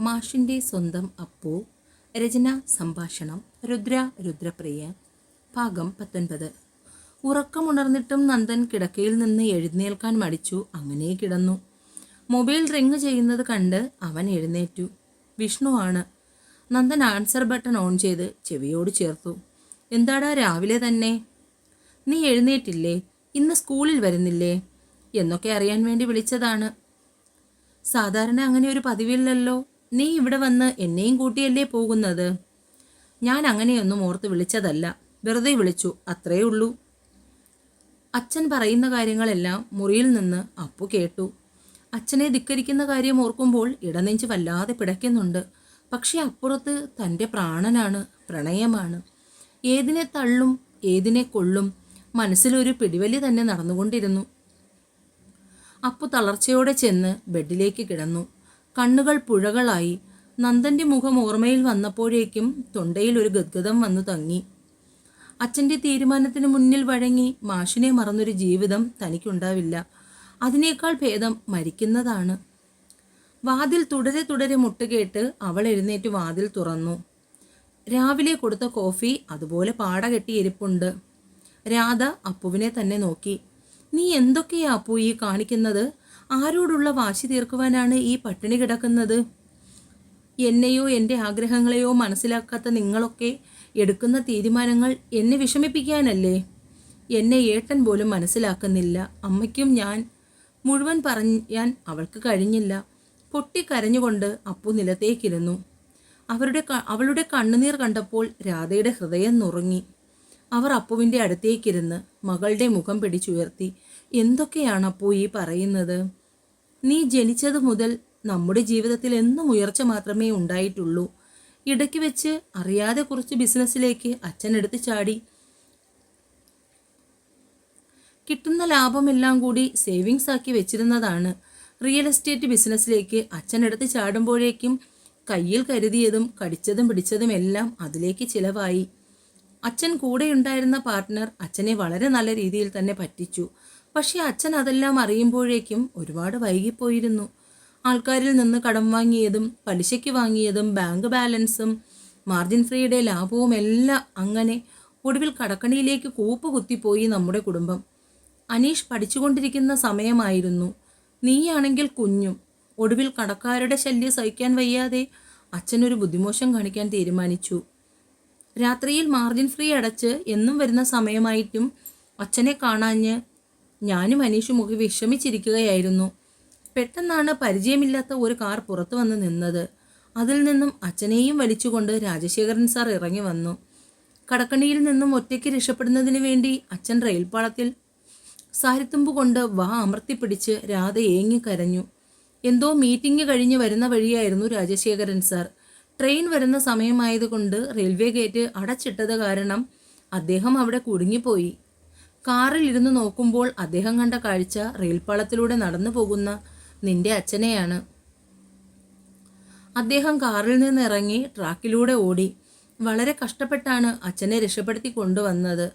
മാഷിന്റെ സ്വന്തം അപ്പു രചന സംഭാഷണം രുദ്ര രുദ്രപ്രിയ ഭാഗം പത്തൊൻപത്. ഉറക്കമുണർന്നിട്ടും നന്ദൻ കിടക്കയിൽ നിന്ന് എഴുന്നേൽക്കാൻ മടിച്ചു അങ്ങനെ കിടന്നു. മൊബൈൽ റിങ് ചെയ്യുന്നത് കണ്ട് അവൻ എഴുന്നേറ്റു. ആണ്. നന്ദൻ ആൻസർ ബട്ടൺ ഓൺ ചെയ്ത് ചെവിയോട് ചേർത്തു. എന്താടാ രാവിലെ തന്നെ? നീ എഴുന്നേറ്റില്ലേ? ഇന്ന് സ്കൂളിൽ വരുന്നില്ലേ? എന്നൊക്കെ അറിയാൻ വേണ്ടി വിളിച്ചതാണ്. സാധാരണ അങ്ങനെ ഒരു പതിവില്ലല്ലോ. നീ ഇവിടെ വന്ന് എന്നെയും കൂട്ടിയല്ലേ പോകുന്നത്? ഞാൻ അങ്ങനെയൊന്നും ഓർത്ത് വിളിച്ചതല്ല. വെറുതെ വിളിച്ചു അത്രേ ഉള്ളൂ. അച്ഛൻ പറയുന്ന കാര്യങ്ങളെല്ലാം മുറിയിൽ നിന്ന് അപ്പു കേട്ടു. അച്ഛനെ ധിക്കരിക്കുന്ന കാര്യം ഓർക്കുമ്പോൾ ഇടനെഞ്ച് വല്ലാതെ പിടയ്ക്കുന്നുണ്ട്. പക്ഷേ അപ്പുറത്ത് തന്റെ പ്രാണനാണ് പ്രണയമാണ്. ഏതിനെ തള്ളും ഏതിനെ കൊള്ളും മനസ്സിലൊരു പിടിവലി തന്നെ നടന്നുകൊണ്ടിരുന്നു. അപ്പു തളർച്ചയോടെ ചെന്ന് ബെഡിലേക്ക് കിടന്നു. കണ്ണുകൾ പുഴകളായി. നന്ദന്റെ മുഖം ഓർമ്മയിൽ വന്നപ്പോഴേക്കും തൊണ്ടയിൽ ഒരു ഗദ്ഗതം വന്നു തങ്ങി. അച്ഛന്റെ തീരുമാനത്തിന് മുന്നിൽ വഴങ്ങി മാഷിനെ മറന്നൊരു ജീവിതം തനിക്കുണ്ടാവില്ല. അതിനേക്കാൾ ഭേദം മരിക്കുന്നതാണ്. വാതിൽ തുടരെ തുടരെ മുട്ടുകേട്ട് അവൾ എഴുന്നേറ്റ് വാതിൽ തുറന്നു. രാവിലെ കൊടുത്ത കോഫി അതുപോലെ പാട കെട്ടിയിരിപ്പുണ്ട് രാധ അപ്പുവിനെ തന്നെ നോക്കി. നീ എന്തൊക്കെയാ അപ്പു ഈ കാണിക്കുന്നത്? ആരോടുള്ള വാശി തീർക്കുവാനാണ് ഈ പട്ടിണി കിടക്കുന്നത്? എന്നെയോ എന്റെ ആഗ്രഹങ്ങളെയോ മനസ്സിലാക്കാത്ത നിങ്ങളൊക്കെ എടുക്കുന്ന തീരുമാനങ്ങൾ എന്നെ വിഷമിപ്പിക്കാനല്ലേ? എന്നെ ഏട്ടൻ പോലും മനസ്സിലാക്കുന്നില്ല. അമ്മയ്ക്കും ഞാൻ മുഴുവൻ പറയാൻ അവൾക്ക് കഴിഞ്ഞില്ല. പൊട്ടിക്കരഞ്ഞുകൊണ്ട് അപ്പു നിലത്തേക്കിരുന്നു. അവരുടെ അവളുടെ കണ്ണുനീർ കണ്ടപ്പോൾ രാധയുടെ ഹൃദയം നുറുങ്ങി. അവർ അപ്പുവിന്റെ അടുത്തേക്കിരുന്ന് മകളുടെ മുഖം പിടിച്ചുയർത്തി. എന്തൊക്കെയാണ് അപ്പു ഈ പറയുന്നത്? നീ ജനിച്ചത് മുതൽ നമ്മുടെ ജീവിതത്തിൽ എന്നും ഉയർച്ച മാത്രമേ ഉണ്ടായിട്ടുള്ളൂ. ഇടയ്ക്ക് വെച്ച് അറിയാതെ കുറച്ച് ബിസിനസ്സിലേക്ക് അച്ഛൻ എടുത്തു ചാടി. കിട്ടുന്ന ലാഭമെല്ലാം കൂടി സേവിങ്സ് ആക്കി വെച്ചിരുന്നതാണ്. റിയൽ എസ്റ്റേറ്റ് ബിസിനസ്സിലേക്ക് അച്ഛൻ എടുത്ത് ചാടുമ്പോഴേക്കും കയ്യിൽ കരുതിയതും കടിച്ചതും പിടിച്ചതും എല്ലാം അതിലേക്ക് ചിലവായി. അച്ഛൻ കൂടെയുണ്ടായിരുന്ന പാർട്ട്ണർ അച്ഛനെ വളരെ നല്ല രീതിയിൽ തന്നെ പറ്റിച്ചു. പക്ഷേ അച്ഛൻ അതെല്ലാം അറിയുമ്പോഴേക്കും ഒരുപാട് വൈകിപ്പോയിരുന്നു. ആൾക്കാരിൽ നിന്ന് കടം വാങ്ങിയതും പലിശയ്ക്ക് വാങ്ങിയതും ബാങ്ക് ബാലൻസും മാർജിൻ ഫ്രീയുടെ ലാഭവും എല്ലാം അങ്ങനെ ഒടുവിൽ കടക്കണിയിലേക്ക് കൂപ്പ് കുത്തിപ്പോയി നമ്മുടെ കുടുംബം. അനീഷ് പഠിച്ചുകൊണ്ടിരിക്കുന്ന സമയമായിരുന്നു. നീയാണെങ്കിൽ കുഞ്ഞും. ഒടുവിൽ കടക്കാരുടെ ശല്യം സഹിക്കാൻ വയ്യാതെ അച്ഛനൊരു ബുദ്ധിമോശം കാണിക്കാൻ തീരുമാനിച്ചു. രാത്രിയിൽ മാർജിൻ ഫ്രീ അടച്ച് എന്നും വരുന്ന സമയമായിട്ടും അച്ഛനെ കാണാഞ്ഞ് ഞാനും അനീഷും ഒക്കെ വിഷമിച്ചിരിക്കുകയായിരുന്നു. പെട്ടെന്നാണ് പരിചയമില്ലാത്ത ഒരു കാർ പുറത്തു വന്ന് നിന്നത്. അതിൽ നിന്നും അച്ഛനെയും വലിച്ചുകൊണ്ട് രാജശേഖരൻ സാർ ഇറങ്ങി വന്നു. കടക്കണിയിൽ നിന്നും ഒറ്റയ്ക്ക് രക്ഷപ്പെടുന്നതിന് വേണ്ടി അച്ഛൻ റെയിൽപാളത്തിൽ സാരിത്തുമ്പ് കൊണ്ട് വാ അമർത്തിപ്പിടിച്ച് രാധ ഏങ്ങി കരഞ്ഞു. എന്തോ മീറ്റിംഗ് കഴിഞ്ഞ് വരുന്ന വഴിയായിരുന്നു രാജശേഖരൻ സാർ. ട്രെയിൻ വരുന്ന സമയമായതുകൊണ്ട് റെയിൽവേ ഗേറ്റ് അടച്ചിട്ടത് കാരണം അദ്ദേഹം അവിടെ കുടുങ്ങിപ്പോയി. കാറിൽ ഇരുന്ന് നോക്കുമ്പോൾ അദ്ദേഹം കണ്ട കാഴ്ച റെയിൽപ്പാളത്തിലൂടെ നടന്നു പോകുന്ന നിന്റെ അച്ഛനെയാണ്. അദ്ദേഹം കാറിൽ നിന്ന് ഇറങ്ങി ട്രാക്കിലൂടെ ഓടി. വളരെ കഷ്ടപ്പെട്ടാണ് അച്ഛനെ രക്ഷപ്പെടുത്തി കൊണ്ടുവന്നത്.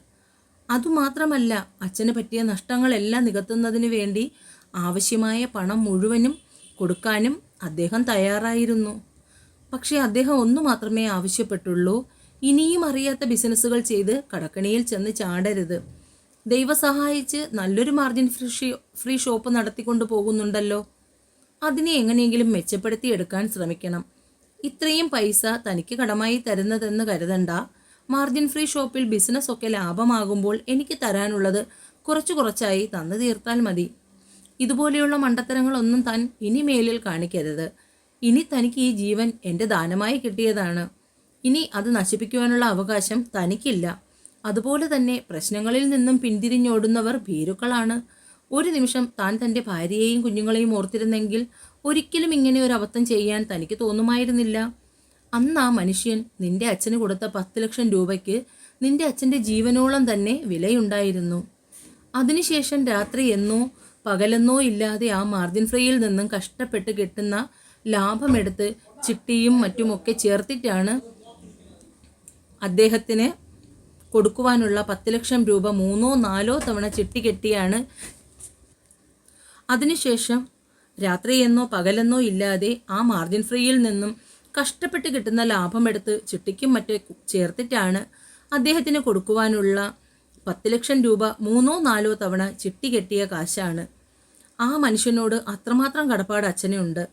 അതുമാത്രമല്ല അച്ഛന് പറ്റിയ നഷ്ടങ്ങളെല്ലാം നികത്തുന്നതിന് വേണ്ടി ആവശ്യമായ പണം മുഴുവനും കൊടുക്കാനും അദ്ദേഹം തയ്യാറായിരുന്നു. പക്ഷേ അദ്ദേഹം ഒന്നു മാത്രമേ ആവശ്യപ്പെട്ടുള്ളൂ. ഇനിയും അറിയാത്ത ബിസിനസ്സുകൾ ചെയ്ത് കടക്കണിയിൽ ചെന്ന് ചാടരുത്. ദൈവം സഹായിച്ച് നല്ലൊരു മാർജിൻ ഫ്രീ ഫ്രീ ഷോപ്പ് നടത്തിക്കൊണ്ട് പോകുന്നുണ്ടല്ലോ. അതിനെ എങ്ങനെയെങ്കിലും മെച്ചപ്പെടുത്തി എടുക്കാൻ ശ്രമിക്കണം. ഇത്രയും പൈസ തനിക്ക് കടമായി തരുന്നതെന്ന് കരുതണ്ട. മാർജിൻ ഫ്രീ ഷോപ്പിൽ ബിസിനസ് ഒക്കെ ലാഭമാകുമ്പോൾ എനിക്ക് തരാനുള്ളത് കുറച്ചു കുറച്ചായി തന്നു തീർത്താൽ മതി. ഇതുപോലെയുള്ള മണ്ടത്തരങ്ങളൊന്നും താൻ ഇനി മേലിൽ കാണിക്കരുത്. ഇനി തനിക്ക് ഈ ജീവൻ എന്റെ ദാനമായി കിട്ടിയതാണ്. ഇനി അത് നശിപ്പിക്കുവാനുള്ള അവകാശം തനിക്കില്ല. അതുപോലെ തന്നെ പ്രശ്നങ്ങളിൽ നിന്നും പിന്തിരിഞ്ഞോടുന്നവർ ഭീരുക്കളാണ്. ഒരു നിമിഷം താൻ തന്റെ ഭാര്യയെയും കുഞ്ഞുങ്ങളെയും ഓർത്തിരുന്നെങ്കിൽ ഒരിക്കലും ഇങ്ങനെ ഒരു അബദ്ധം ചെയ്യാൻ തനിക്ക് തോന്നുമായിരുന്നില്ല. അന്ന് ആ മനുഷ്യൻ നിന്റെ അച്ഛന് കൊടുത്ത പത്ത് ലക്ഷം രൂപയ്ക്ക് നിന്റെ അച്ഛന്റെ ജീവനോളം തന്നെ വിലയുണ്ടായിരുന്നു. അതിനുശേഷം രാത്രി എന്നോ പകലെന്നോ ഇല്ലാതെ ആ മാർജിൻ ഫ്രീയിൽ നിന്നും കഷ്ടപ്പെട്ട് കിട്ടുന്ന ലാഭമെടുത്ത് ചിട്ടിയും മറ്റുമൊക്കെ ചേർത്തിട്ടാണ് അദ്ദേഹത്തിന് കൊടുക്കുവാനുള്ള പത്ത് ലക്ഷം രൂപ മൂന്നോ നാലോ തവണ ചിട്ടി കെട്ടിയാണ്. അതിനുശേഷം രാത്രിയെന്നോ പകലെന്നോ ഇല്ലാതെ ആ മാർജിൻ ഫ്രീയിൽ നിന്നും കഷ്ടപ്പെട്ട് കിട്ടുന്ന ലാഭമെടുത്ത് ചിട്ടിക്കും മറ്റേ ചേർത്തിട്ടാണ് അദ്ദേഹത്തിന് കൊടുക്കുവാനുള്ള പത്ത് ലക്ഷം രൂപ മൂന്നോ നാലോ തവണ ചിട്ടി കെട്ടിയ കാശാണ്. ആ മനുഷ്യനോട് അത്രമാത്രം കടപ്പാട് അച്ഛനുണ്ട്.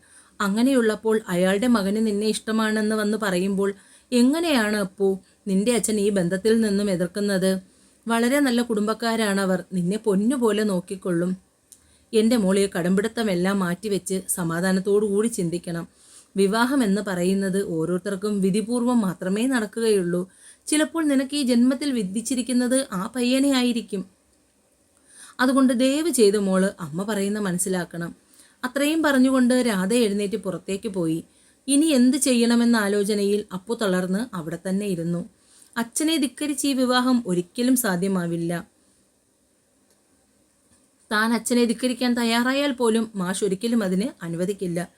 അങ്ങനെയുള്ളപ്പോൾ അയാളുടെ മകന് നിന്നെ ഇഷ്ടമാണെന്ന് വന്ന് പറയുമ്പോൾ എങ്ങനെയാണ് അപ്പോ നിന്റെ അച്ഛൻ ഈ ബന്ധത്തിൽ നിന്നും എതിർക്കുന്നത് വളരെ നല്ല കുടുംബക്കാരാണവർ. നിന്നെ പൊന്നുപോലെ നോക്കിക്കൊള്ളും. എന്റെ മോളിൽ കടമ്പിടുത്തമെല്ലാം മാറ്റിവെച്ച് സമാധാനത്തോടു കൂടി ചിന്തിക്കണം. വിവാഹം എന്ന് പറയുന്നത് ഓരോരുത്തർക്കും വിധിപൂർവം മാത്രമേ നടക്കുകയുള്ളൂ. ചിലപ്പോൾ നിനക്ക് ഈ ജന്മത്തിൽ വിധിച്ചിരിക്കുന്നത് ആ പയ്യനെ ആയിരിക്കും. അതുകൊണ്ട് ദയവ് ചെയ്ത് മോൾ അമ്മ പറയുന്ന മനസ്സിലാക്കണം. അത്രയും പറഞ്ഞുകൊണ്ട് രാധ എഴുന്നേറ്റ് പുറത്തേക്ക് പോയി. ഇനി എന്ത് ചെയ്യണമെന്ന ആലോചനയിൽ അപ്പു തളർന്ന് അവിടെ തന്നെ ഇരുന്നു. അച്ഛനെ ധിക്കരിച്ച് ഈ വിവാഹം ഒരിക്കലും സാധ്യമാവില്ല. താൻ അച്ഛനെ ധിക്കരിക്കാൻ തയ്യാറായാൽ പോലും മാഷ് ഒരിക്കലും അതിന് അനുവദിക്കില്ല.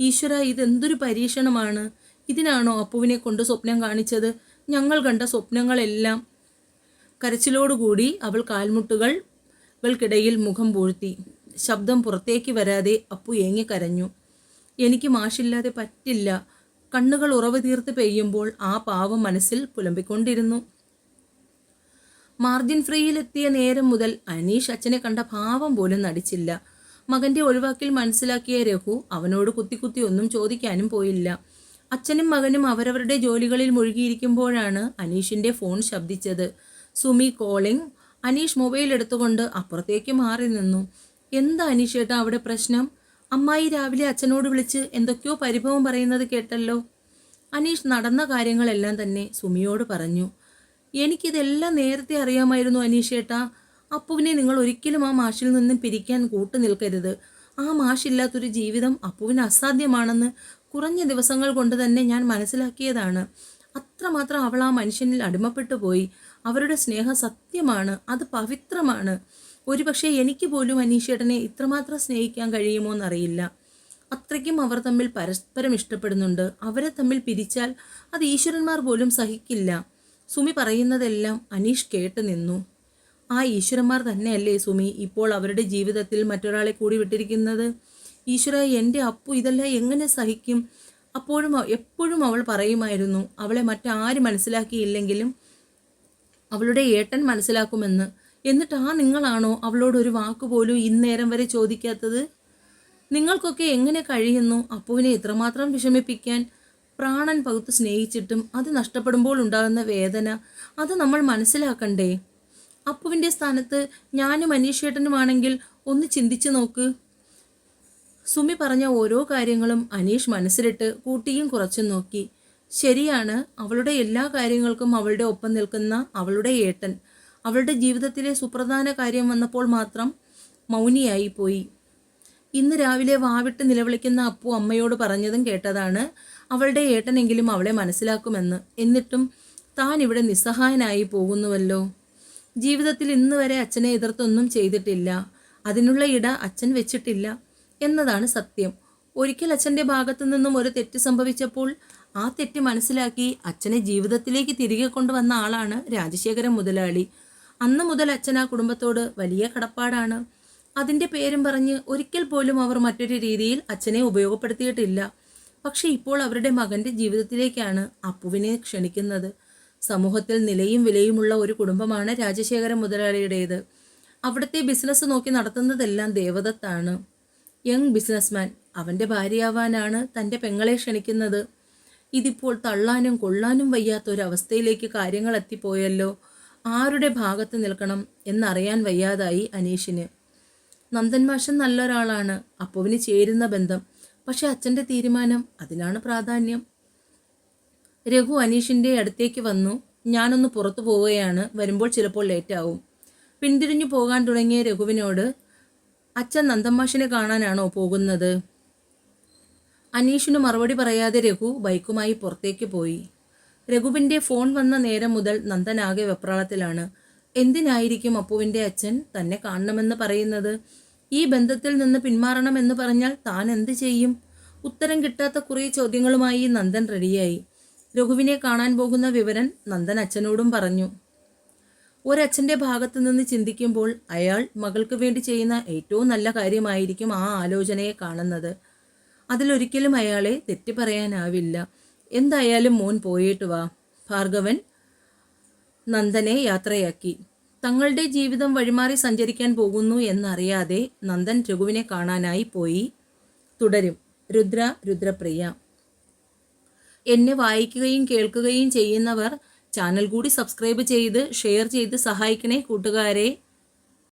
ഈശ്വര ഇതെന്തൊരു പരീക്ഷണമാണ്. ഇതിനാണോ അപ്പുവിനെ കൊണ്ട് സ്വപ്നം കാണിച്ചത്? ഞങ്ങൾ കണ്ട സ്വപ്നങ്ങളെല്ലാം കരച്ചിലോടുകൂടി അവൾ കാൽമുട്ടുകൾ കൾക്കിടയിൽ മുഖം പൂഴ്ത്തി. ശബ്ദം പുറത്തേക്ക് വരാതെ അപ്പു ഏങ്ങിക്കരഞ്ഞു. എനിക്ക് മാഷില്ലാതെ പറ്റില്ല. കണ്ണുകൾ ഉറവ് തീർത്ത് പെയ്യുമ്പോൾ ആ പാവം മനസ്സിൽ പുലമ്പിക്കൊണ്ടിരുന്നു. മാർജിൻ ഫ്രീയിലെത്തിയ നേരം മുതൽ അനീഷ് അച്ഛനെ കണ്ട ഭാവം പോലും നടിച്ചില്ല. മകന്റെ ഒഴിവാക്കിൽ മനസ്സിലാക്കിയ രഘു അവനോട് കുത്തി കുത്തി ഒന്നും ചോദിക്കാനും പോയില്ല. അച്ഛനും മകനും അവരവരുടെ ജോലികളിൽ മുഴുകിയിരിക്കുമ്പോഴാണ് അനീഷിന്റെ ഫോൺ ശബ്ദിച്ചത്. സുമി കോളിംഗ്. അനീഷ് മൊബൈൽ എടുത്തുകൊണ്ട് അപ്പുറത്തേക്ക് മാറി നിന്നു. എന്താ അനീഷ് ഏട്ടാ അവിടെ പ്രശ്നം? അമ്മായി രാവിലെ അച്ഛനോട് വിളിച്ച് എന്തൊക്കെയോ പരിഭവം പറയുന്നത് കേട്ടല്ലോ. അനീഷ് നടന്ന കാര്യങ്ങളെല്ലാം തന്നെ സുമിയോട് പറഞ്ഞു. എനിക്കിതെല്ലാം നേരത്തെ അറിയാമായിരുന്നു അനീഷ് അനീഷേട്ടാ. അപ്പുവിനെ നിങ്ങൾ ഒരിക്കലും ആ മാഷിൽ നിന്നും പിരിക്കാൻ കൂട്ടു നിൽക്കരുത്. ആ മാഷില്ലാത്തൊരു ജീവിതം അപ്പുവിന് അസാധ്യമാണെന്ന് കുറഞ്ഞ ദിവസങ്ങൾ കൊണ്ട് തന്നെ ഞാൻ മനസ്സിലാക്കിയതാണ്. അത്രമാത്രം അവൾ ആ മനുഷ്യനിൽ അടിമപ്പെട്ടു പോയി. അവരുടെ സ്നേഹം സത്യമാണ് അത് പവിത്രമാണ്. ഒരുപക്ഷെ എനിക്ക് പോലും അനീഷേട്ടനെ ഇത്രമാത്രം സ്നേഹിക്കാൻ കഴിയുമോ എന്നറിയില്ല. അത്രയ്ക്കും അവർ തമ്മിൽ പരസ്പരം ഇഷ്ടപ്പെടുന്നുണ്ട്. അവരെ തമ്മിൽ പിരിച്ചാൽ അത് ഈശ്വരന്മാർ പോലും സഹിക്കില്ല. സുമി പറയുന്നതെല്ലാം അനീഷ് കേട്ട് നിന്നു. ആ ഈശ്വരന്മാർ തന്നെയല്ലേ സുമി ഇപ്പോൾ അവരുടെ ജീവിതത്തിൽ മറ്റൊരാളെ കൂടി വിട്ടിരിക്കുന്നത്? ഈശ്വര എന്റെ അപ്പു ഇതെല്ലാം എങ്ങനെ സഹിക്കും? അപ്പോഴും എപ്പോഴും അവൾ പറയുമായിരുന്നു അവളെ മറ്റാരും മനസ്സിലാക്കിയില്ലെങ്കിലും അവളുടെ ഏട്ടൻ മനസ്സിലാക്കുമെന്ന്. എന്നിട്ട് ആ നിങ്ങളാണോ അവളോട് ഒരു വാക്കുപോലും ഇന്നേരം വരെ ചോദിക്കാത്തത്? നിങ്ങൾക്കൊക്കെ എങ്ങനെ കഴിയുന്നു? അപ്പുവിനെ ഇത്രമാത്രം വിഷമിപ്പിക്കാൻ പ്രാണൻ പകുത്ത് സ്നേഹിച്ചിട്ടും അത് നഷ്ടപ്പെടുമ്പോൾ ഉണ്ടാകുന്ന വേദന അത് നമ്മൾ മനസ്സിലാക്കണ്ടേ? അപ്പുവിന്റെ സ്ഥാനത്ത് ഞാനും അനീഷേട്ടനുമാണെങ്കിൽ ഒന്ന് ചിന്തിച്ചു നോക്ക്. സുമി പറഞ്ഞ ഓരോ കാര്യങ്ങളും അനീഷ് മനസ്സിലിട്ട് കൂട്ടിയും കുറച്ചും നോക്കി. ശരിയാണ് അവളുടെ എല്ലാ കാര്യങ്ങൾക്കും അവളുടെ ഒപ്പം നിൽക്കുന്ന അവളുടെ ഏട്ടൻ. അവളുടെ ജീവിതത്തിലെ സുപ്രധാന കാര്യം വന്നപ്പോൾ മാത്രം മൗനിയായി പോയി ഇന്ന് രാവിലെ വാവിട്ട് നിലവിളിക്കുന്ന അപ്പു അമ്മയോട് പറഞ്ഞതും കേട്ടതാണ്. അവളുടെ ഏട്ടനെങ്കിലും അവളെ മനസ്സിലാക്കുമെന്ന്. എന്നിട്ടും താൻ ഇവിടെ നിസ്സഹായനായി പോകുന്നുവല്ലോ. ജീവിതത്തിൽ ഇന്ന് വരെ അച്ഛനെ എതിർത്തൊന്നും ചെയ്തിട്ടില്ല. അതിനുള്ള ഇട അച്ഛൻ വെച്ചിട്ടില്ല എന്നതാണ് സത്യം. ഒരിക്കൽ അച്ഛന്റെ ഭാഗത്തു നിന്നും ഒരു തെറ്റ് സംഭവിച്ചപ്പോൾ ആ തെറ്റ് മനസ്സിലാക്കി അച്ഛനെ ജീവിതത്തിലേക്ക് തിരികെ കൊണ്ടുവന്ന ആളാണ് രാജശേഖരൻ മുതലാളി. അന്ന് മുതൽ അച്ഛൻ ആ കുടുംബത്തോട് വലിയ കടപ്പാടാണ്. അതിന്റെ പേരും പറഞ്ഞ് ഒരിക്കൽ പോലും അവർ മറ്റൊരു രീതിയിൽ അച്ഛനെ ഉപയോഗപ്പെടുത്തിയിട്ടില്ല. പക്ഷേ ഇപ്പോൾ അവരുടെ മകന്റെ ജീവിതത്തിലേക്കാണ് അപ്പുവിനെ ക്ഷണിക്കുന്നത്. സമൂഹത്തിൽ നിലയും വിലയുമുള്ള ഒരു കുടുംബമാണ് രാജശേഖരൻ മുതലാളിയുടേത്. അവിടുത്തെ ബിസിനസ് നോക്കി നടത്തുന്നതെല്ലാം ദേവദത്താണ്. യങ് ബിസിനസ്മാൻ അവന്റെ ഭാര്യയാവാനാണ് തന്റെ പെങ്ങളെ ക്ഷണിക്കുന്നത്. ഇതിപ്പോൾ തള്ളാനും കൊള്ളാനും വയ്യാത്ത ഒരു അവസ്ഥയിലേക്ക് കാര്യങ്ങൾ എത്തിപ്പോയല്ലോ. ആരുടെ ഭാഗത്ത് നിൽക്കണം എന്നറിയാൻ വയ്യാതായി അനീഷിന്. നന്ദൻ നല്ലൊരാളാണ് അപ്പുവിന് ചേരുന്ന ബന്ധം പക്ഷെ അച്ഛന്റെ തീരുമാനം അതിനാണ് പ്രാധാന്യം. രഘു അനീഷിന്റെ അടുത്തേക്ക് വന്നു ഞാനൊന്ന് പുറത്തു പോവുകയാണ് വരുമ്പോൾ ചിലപ്പോൾ ലേറ്റാവും. പിന്തിരിഞ്ഞു പോകാൻ തുടങ്ങിയ രഘുവിനോട് അച്ഛൻ നന്ദമ്മാഷിനെ കാണാനാണോ പോകുന്നത്? അനീഷിന് മറുപടി പറയാതെ രഘു ബൈക്കുമായി പുറത്തേക്ക് പോയി. രഘുവിന്റെ ഫോൺ വന്ന നേരം മുതൽ നന്ദനാകെ വെപ്രാളത്തിലാണ്. എന്തിനായിരിക്കും അപ്പുവിന്റെ അച്ഛൻ തന്നെ കാണണമെന്ന് പറയുന്നത്? ഈ ബന്ധത്തിൽ നിന്ന് പിന്മാറണം എന്ന് പറഞ്ഞാൽ താൻ എന്ത് ചെയ്യും? ഉത്തരം കിട്ടാത്ത കുറേ ചോദ്യങ്ങളുമായി നന്ദൻ റെഡിയായി. രഘുവിനെ കാണാൻ പോകുന്ന വിവരം നന്ദൻ അച്ഛനോടും പറഞ്ഞു. ഒരച്ഛന്റെ ഭാഗത്തു നിന്ന് ചിന്തിക്കുമ്പോൾ അയാൾ മകൾക്ക് വേണ്ടി ചെയ്യുന്ന ഏറ്റവും നല്ല കാര്യമായിരിക്കും ആ ആലോചനയെ കാണുന്നത്. അതിലൊരിക്കലും അയാളെ തെറ്റി പറയാനാവില്ല എന്തായാലും മോൻ പോയിട്ട് വാ. ഭാർഗവൻ നന്ദനെ യാത്രയാക്കി. തങ്ങളുടെ ജീവിതം വഴിമാറി സഞ്ചരിക്കാൻ പോകുന്നു എന്നറിയാതെ നന്ദൻ രഘുവിനെ കാണാനായി പോയി. തുടരും. രുദ്ര രുദ്രപ്രിയ. എന്നെ വായിക്കുകയും കേൾക്കുകയും ചെയ്യുന്നവർ ചാനൽ കൂടി സബ്സ്ക്രൈബ് ചെയ്ത് ഷെയർ ചെയ്ത് സഹായിക്കണേ കൂട്ടുകാരെ.